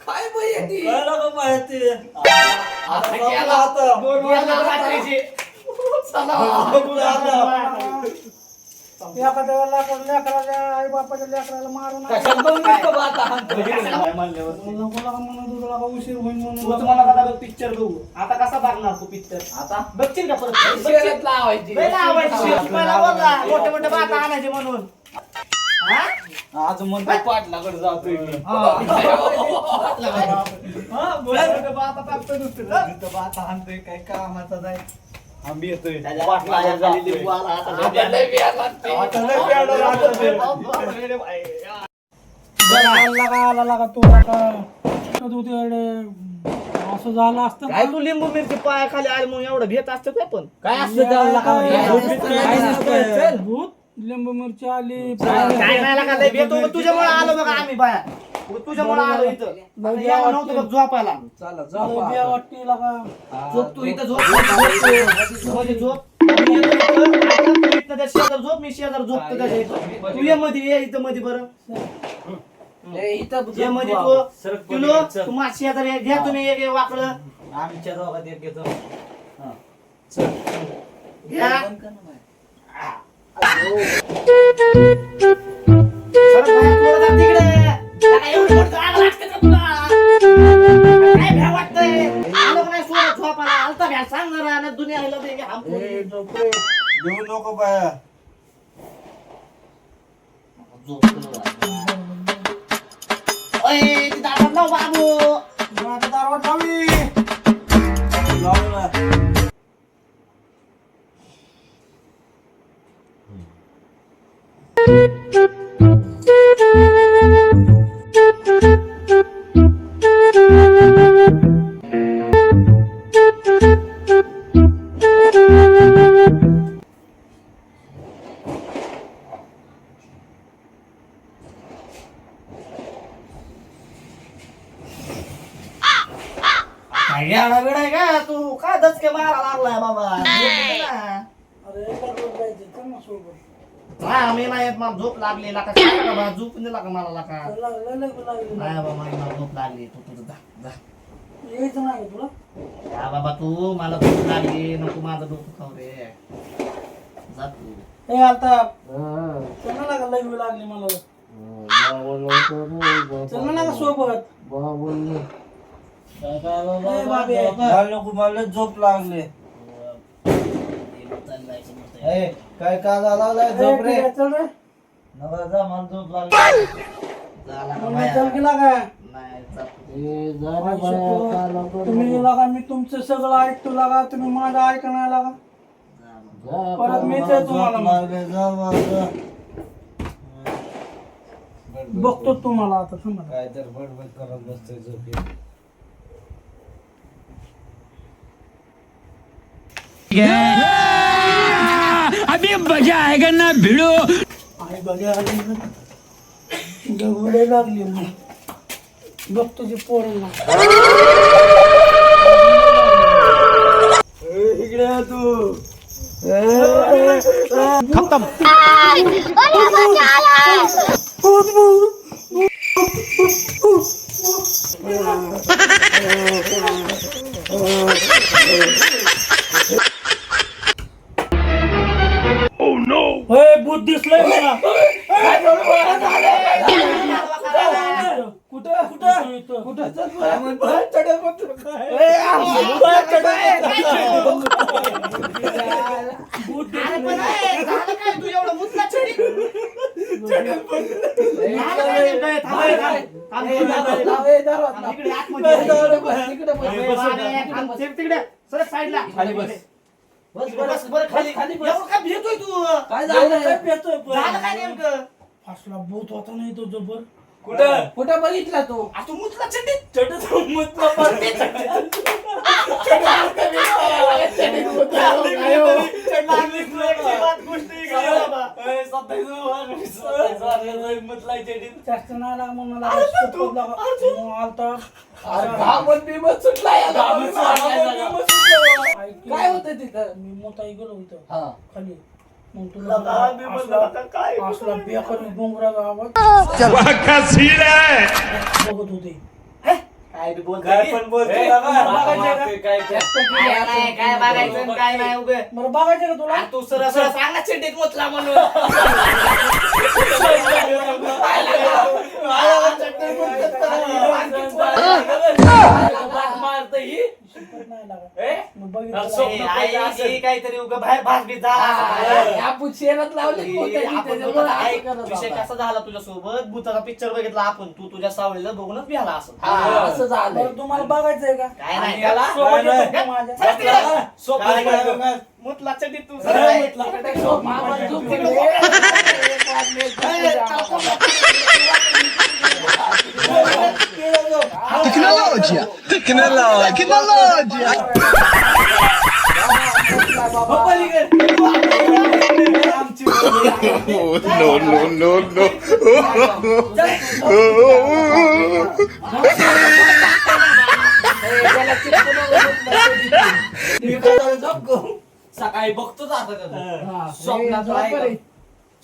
काय? कळलं का माहिती? आता गेला. आता. गेला रात्रीची. एखाद्या वेळेला आपण लेकराच्या आई बापाच्या लेकराला मारून उशीर होईल म्हणून. कदा पिक्चर बघू. आता कसा बघणार तू पिक्चर आता? बघशील का परत? लावायची. लय लावायची. मला बोलला, मोठे मोठे बात आणायचे म्हणून. हा? आज म्हणतो पाटलाकडे जातोय मी. हा, बोला मोठे बात टाकतोय नुसतं, हा? काय कामाचा नाही. आम्ही येतोय. त्याच्या पायाखाली जातोय. लिंबू आला, आता लय आता लय बिया लागते. आता लय प्यायला लागतोय. आला का आला लागा तू का तू ते असं झालं असतं काय तू लिंबू मिरची पायाखाली आली म्हणून एवढं भेट असतं काय पण? काय असतं त्याला? का? काय झोपेत काय नसतं. चल. भूत? लिंबू मिरची आली काय नाही लागा लय भेट होतं. तुझ्यामुळे आलो. बघा आम्ही बाया. तुझ्यामुळे आलो इथं. यावं नव्हतं बघ झोपायला. बिया वाटते लागा झोप तू इथं झोप. मध्ये झोप मी येतो इथं, ऐका, तू इथं त्या शेजार झोप मी शेजार झोपतो त्याच्या इथं तू ये मध्ये ये इथं मध्ये बरं. ए, इथं ये मध्ये तू. तू किलो तू माझ्या शेजार ये. घ्या तुम्ही एक एक वाकडं. आमच्या दोघात एक घेतो. घ्या. सांग देऊ नको बाया बाबू. आता लावी लावू ना काय येडा बिडा आहे का? तू काय दचके मारा लागलाय बाबा. अरे हा मी नाही येत मला झोप लागली लाका सांगा का बा, झोप दिला का मला लाका. लागलं लागलं लागलं. नाही बाबा मला झोप लागली तू तुझं जा जा. यायचं नाही तुला? हा बाबा तू मला झोप लागली नको माझं डोकं खाऊ रे. जा तू. ए आता चल ना लागा लागली लागली मला? चल ना लागा सोबत ए बाबे. मला नको मला झोप लागले. ए, काय लागलाय ए, झोप रे. ठीक आहे, चल रे नका जा मला झोप लागली. झाला का की. तुम्ही लागा मी तुमचं सगळं ऐकतो लागा. तुम्ही माझं ऐका नाही लागा. जा. परत मीच तुम्हाला झोप मग. लागले जा माझं बघतो तुम्हाला आता थांबा. काय तर बडबड करत बसतोय झोपेत आई बघा आली ना. गवडे लागली मग बघतो ते पोरांना. इकडे तू. होय तिकडे सर साईडला बस. बस बरं खाली खाली एवढं काय भेटतोय तू काय झालं काय नेमकं? भूत होता नाही तो जबर. कुठं? कुठं बघितला तू? आ, तू मुतला सुटला या ऐक की, काय होतं तिथं? मी मोठा गेलो इथं हा. खाली. असला बेकारी डोंगराचा आवाज बघत होते काय? पण बोलतो नाही, काय बघायचं आणि काय नाही उभे बरं बघायचं का तुला तू सरळ सरळ सांग ना चिंडीत मुतला म्हणून शिकत नाही लागत. मग बघितलं ए, आई, आई, काहीतरी उगा बाहेर भास झाला शेरत लावले आपण विषय कसा झाला तुझ्यासोबत भूताचा पिक्चर बघितला आपण तू तुझ्या सावळीला बघूनच भ्याला असं असं झालं बरं तुम्हाला बघायचंय का काय नाही? सोबत येतो. का माझ्या? चल काय. मुतला चड्डीत तू सरळ सरळ मुतला. मामा झोप Tecnologia! Tecnologia! Tecnologia! Oh, no, no, no, no. सकाळी बघतोच आता. स्वप्नात?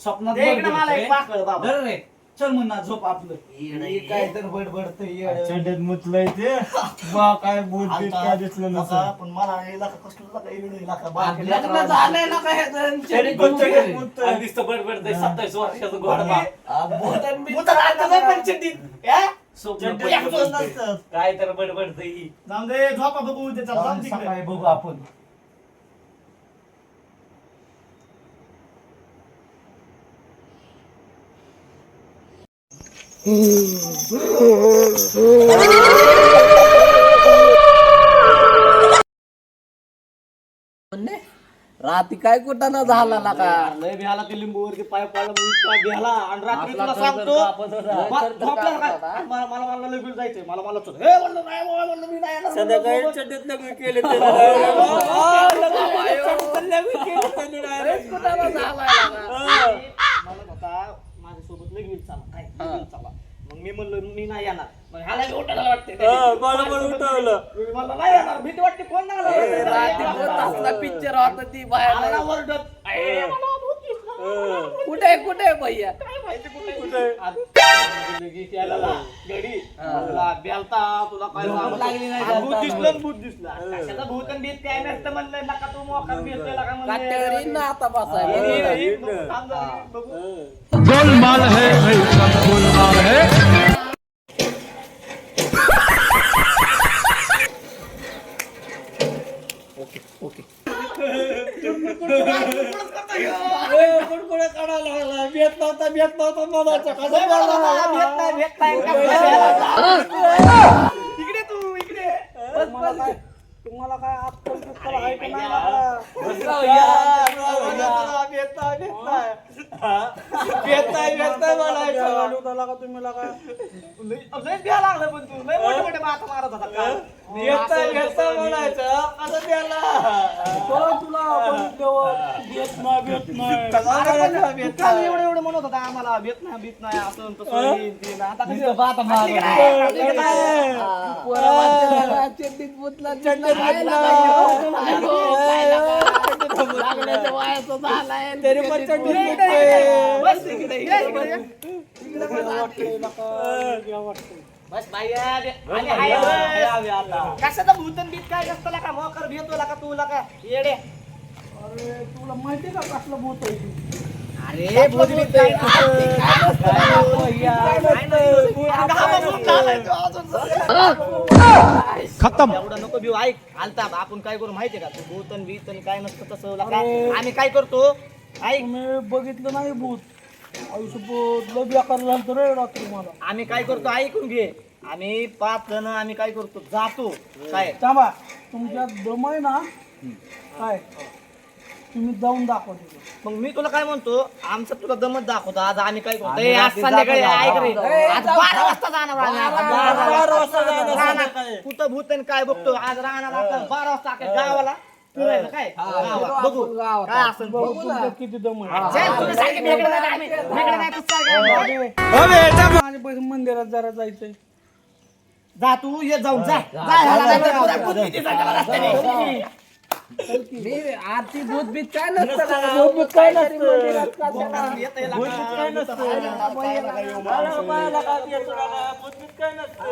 स्वप्नात मला एक. पाकळ बाबा धर रे चल म्हणा झोप आपलं. हे काय तर बडबडतंय, येडं. चड्डीत मुतलंय ते. बा काय बोलते काय दिसलं नका, नसं पण मला हे लाका कसलं लाका येडं हे लाका लग्न बाकीला झालंय ना काय नुसतं बडबडतंय सत्तावीस वर्षाचं नाही पण चिड्डीत. हे? स्वप्न चड्डीत पडलं. मुतलं नसतं. काय तर बडबडतंय ही. जाऊन दे झोपा बघू उद्या चला, जाऊन तिकडे. सकाळी बघू आपण. राती काय कुठं ना झाला ना का? लय भ्याला ते लिंबूवरती पाय पडला मी इतका भ्याला. आणि रात्री तुला सांगतो झोपला. मला मला मला लय बिल जायचंय. मला मला चल. हे म्हणलं नाही बाबा, म्हणलं मी नाही येणार. संध्याकाळी चड्डीत लग्न केले ते म्हणत होता माझ्यासोबत लय बिल चाला. चाला मग मी म्हणलं मी नाही येणार मग ह्याला बी उठायला वाटते हा, उठवलं. मी म्हणलं नाही येणार भीती वाटते कोण नाही आलं? पिक्चर होता ती बाहेर आला ओरडत. ए, मला. कुठे भैया माहिती कुठे ना, घडी तुला बेलता तुला काय झोप लागली नाही आणि भूत दिसलं भूत दिसलं कशाचं भूत आणि बीत काय नसतं म्हणलं नका तू मोकार बीत का काट्यावर येईन ना आता बसायला. गोलमाल है गोलमाल है कुडकुडे काढायला लागला? भेट नव्हता भेट नव्हता मनाचा कसं कसं इकडे तू इकडे तुम्हाला काय तुम्हाला काय नाही लागा? गाडी उतरला का तुम्ही लागा? लय द्यायला लागलं पण तू लय मोठे मोठे माता मारत होता काल. तो तुला आपण तेव्हा भेट नाही, भेट नाही. तू काल एवढं एवढं म्हणत होता आम्हाला भेट नाही भीत नाही असं तसं. आता कसं बाता मारू. असली का नाही? असली का नाही? पोरं म्हणते ना, चड्डीत मुतला, चड्डीत खायला पाहिजे. लागल्याच्या वयाचं झालाय. तरी पण चड्डीत मुततोय. बस इकडे, इकडे, इकडे. वाटतंय लागा, घ्या वाटतंय. बस बाई आले. आले, हाय, बस. कशाचं भूतन बीत काय असतं का मोकर भेटतो का तुला का येडे अरे तुला माहितीये का कसलं भूत आहे ते? अरे काय नसतं. खत्म. एवढं नको भिऊ ऐक आलता आपण काय करू माहितीये का? तू भूतन बीतन काय नसतं तसं लका. आम्ही काय करतो? ऐक. तुम्ही बघितलं नाही भूत. आयुष्यभूत लय बेकार झालं तर रे रात्री मला. आम्ही काय करतो? ऐकून घे. आम्ही पाच जण आम्ही काय करतो? जातो. काय? थांबा. तुमच्या दम आहे ना? काय? तुम्ही जाऊन दाखवा तिथं. मग मी तुला काय म्हणतो आमचं तुला दमत दाखवतो आज आम्ही काय करतो ए, आज संध्याकाळी ऐक रे आज बारा वाजता जाणार आम्ही. आज बारा वाजता राहणार. कुठं भूत आणि काय बघतो आज राहणार आता बारा वाजता अख्ख्या गावाला काय गावात. बघू काय असेल बघू तुमचं किती दम आहे चल, तुम्ही सारखे भेकडे नाही आम्ही. भेकडे नाही, तू सारखे. माझ्या पैसे मंदिरात जरा जायचंय जा तू ये जाऊन जा. मी आरती भूत बीत काय नसतं? भूत काय नसतं. मंदिरात का त्याला? भूत बीत काय नसतं. आला बायाला का येतो का ना? भूत बीत काय नसतं.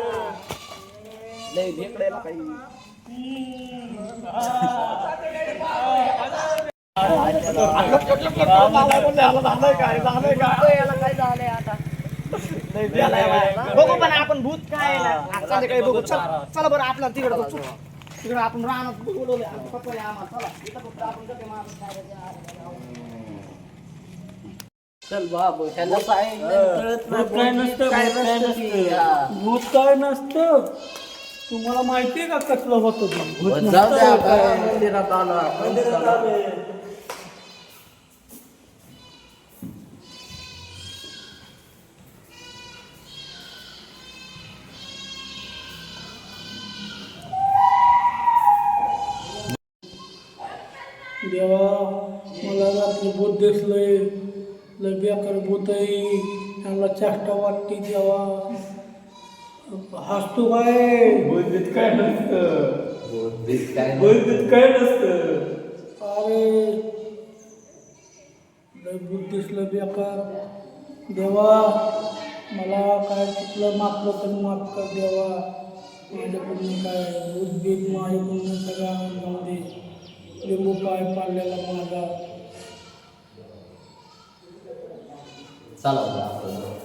बघू पण आपण भूत काय आहे ना बघू चल चला बरं आपल्याला तिकडे. तिकडे आपण राहणार बोलवले पप्पा रे आम्हाला चला इथं फक्त आपण गप्पा मारत चल बाबू ह्याला सांगितलं, कळत नाही, भूत काय नसतं, काय भूत काय नसतं ती. नसतं. हा. भूत काय नसतं तुम्हाला माहितीये का कसलं होतं ते? भूत जाऊ द्या नसतं. आपण मंदिरात आलो आपण. मंदिरात आलोय. देवा मला रात्री भूत दिसलंय लय बेकार भूत आहे. त्यांना चेष्टा वाटते देवा. हसतो काय? बीत काय नसतं. बीत काय बीत काय नसतं. अरे लय भूत दिसलं बेकार. देवा मला काय चुकलं माफलं तर माफ कर देवा. माझ्याकडून काय? बीत माझ्याकडून सगळा जाऊ दे लिंबू पाय पाडलेला माझा चला बरं आपण.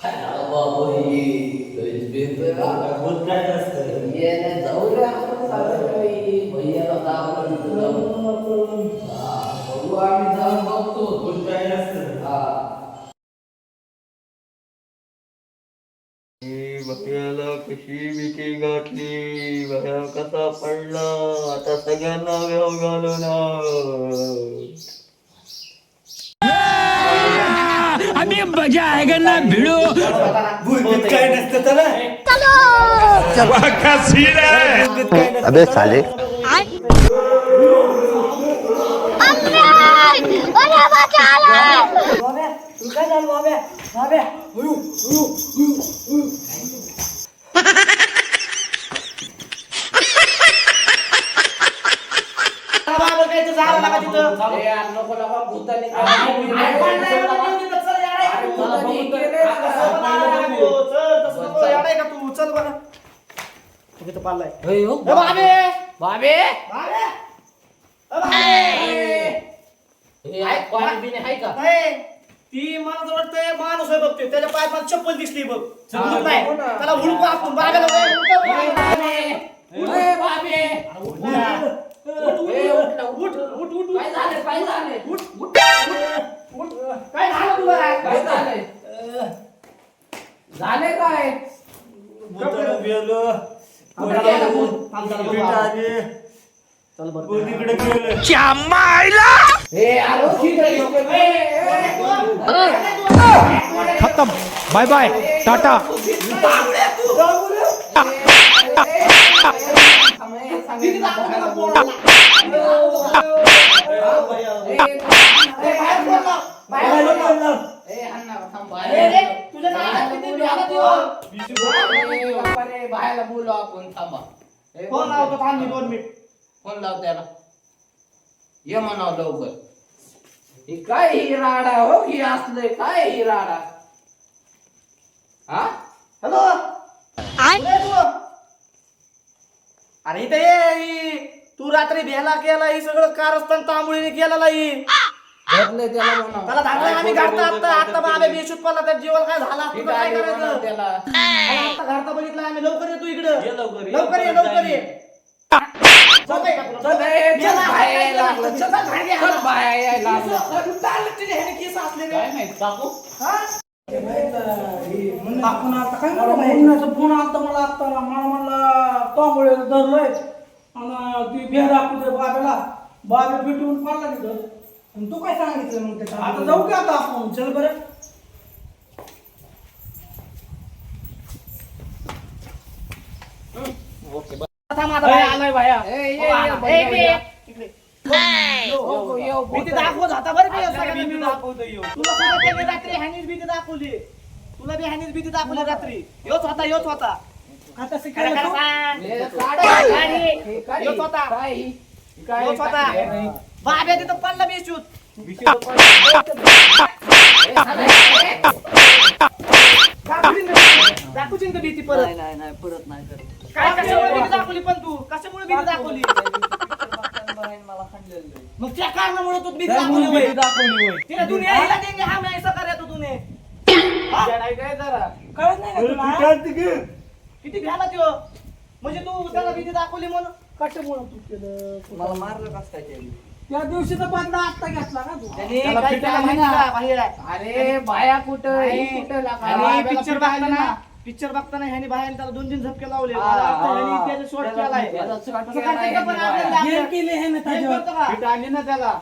हाय ना बकऱ्याला कशी भीती गाठली भया कसा पडला? आता सगळ्यांना व्याव घालून अभी मजा आएगा ना भिड़ो? काय नसतं त्याला का सीन है अबे साले. बाबा काय तर झालं नका तिथं ए, यार, नको नको, भूताने काय आई केलं? पण नाही म्हणून तिथं चल यार, आहे का तू? भूताने केलंय आता का? सोबत आला का तू? चल, तसं नको, यार आहे का तू? चल बरं. होय, हो. ए, बाबे! बाबे! बाबे! ए, बाबे! हे आहे, पाणी बिणी आहे का? नाही, ती मला तर वाटतंय माणूस आहे बघते त्याच्या पायात मला चप्पल दिसली बघ. चप्पल नाही बघू ना. त्याला हुडकू आपण. बाबेला उठ, उठ, ए, बाबे! उठ, ए, उठ. ना. उठ, उठ. काय झालं काय झालं उठ, उठ, उठ. काय झालं तुला? काय झालंय? झाले काय? भूताला गेलं खत्म बाय बाय टाटा थांब मी दोन मिनिट. फोन लाव त्याला. ये म्हणाव लवकर. ही काय ही राडा हो? ही असलंय काय ही राडा? हा? हॅलो? अरे इथे ये ही. तू रात्री भेला केला ही सगळं कारस्थान तांबुळीने केलेला ही धरले त्याला म्हणाव. त्याला धाकला आम्ही काढता आता आता बाबे बेशुद्ध पडला त्या जीवाला काय झाला? ही तुला काय म्हणाव करायचं? त्याला. आता घरता बघितलं आम्ही लवकर ये तू इकडं. ये लवकर, ये. लवकर ये लवकर ये. आपण आता काय म्हणतो फोन आलता मला आता मला म्हणला तोंबळे धरलंय आणि ती भेद दाखवू बाबेला बाबे भेटून पडला तिथं तू काय सांगितलं मग त्याचा आता जाऊ का आता आपण चल बरं थांब आलाय बाया. हो, भीती. दाखवत होता बरं सगळ्यांना मिळून. तुला सुद्धा त्यांनी रात्री ह्यानीच भीती दाखवली तुला बी ह्यानीच भीती दाखवली रात्री योच होता योच होता आता खरं शिकायला खरं तू? सांग. काढा. काय काय? योच होता. काय? काय योच होता टाकलंय? बाब्या तिथं पडला हे सांगा. दाखवशील का भीती परत नाही नाही परत नाही करत कशामुळे भीती दाखवली? मला मग त्या कारणामुळे तू भीती दाखवली होय. दाखवली होय. तिला दुनिया हिला देंगे हा मैं ऐसा कर तू तूने काय काय जरा? कळत नाही का तुला? किती भ्याला त्यो? म्हणजे तू त्याला भीती दाखवली म्हणून? कशामुळं तू केलं? मला मारलं कसं काय त्यांनी? त्या दिवशीचा बदला आत्ता घेतला ना तू. त्याने त्याला काय फिटायला केलं माहिती म्हणा. का? बाहेर आहे. अरे बाया कुठं? ही कुठं? लागा? आणि पिक्चर बघताना ना. पिक्चर बघताना ह्यानी बाहेर त्याला दोन तीन झपके लावले मला वाटतं. ह्यानी त्याचा शॉट त्याला- केलाय त्याला shot तसं केलाय करते का पण ह्यानी आपल्याला? गेम केली आहे ना हे त्याच्यावर करतो का? फिट आली ना त्याला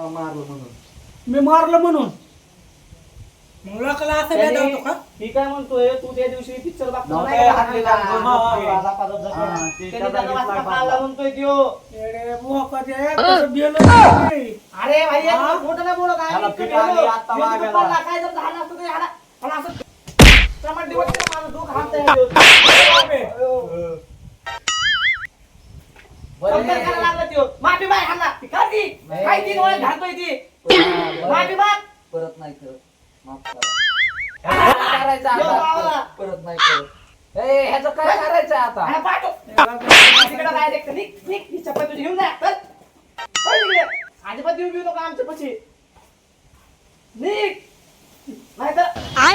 मारलं म्हणून मी मारलं म्हणून मग लोकाला असं भेटावतो का काय म्हणतोय तू त्या दिवशी पिक्चर बघताना नव्हतं नाही हा. हा. हा, ते त्याने त्याला घेतला म्हणतोय त्यो येडे बुवा कधी आहे, तसं. अरे भाई हा? मोठं नाही बोलत. काय जर झालं असतं तरी असं माफी बाय ह्यांना. का ती? काय ती वेळा घालतोय ती माफी माग परत नाही करत माफ करा करायचं आता? परत नाही करत ए, ह्याचं काय करायचं आता ह्याला पाठव. तिकडं direct निघ, निघ. ही चप्पल तुझी घेऊन जा. चल. चल तिकडे. बिऊ नको आमच्या पशी નહીં તો આ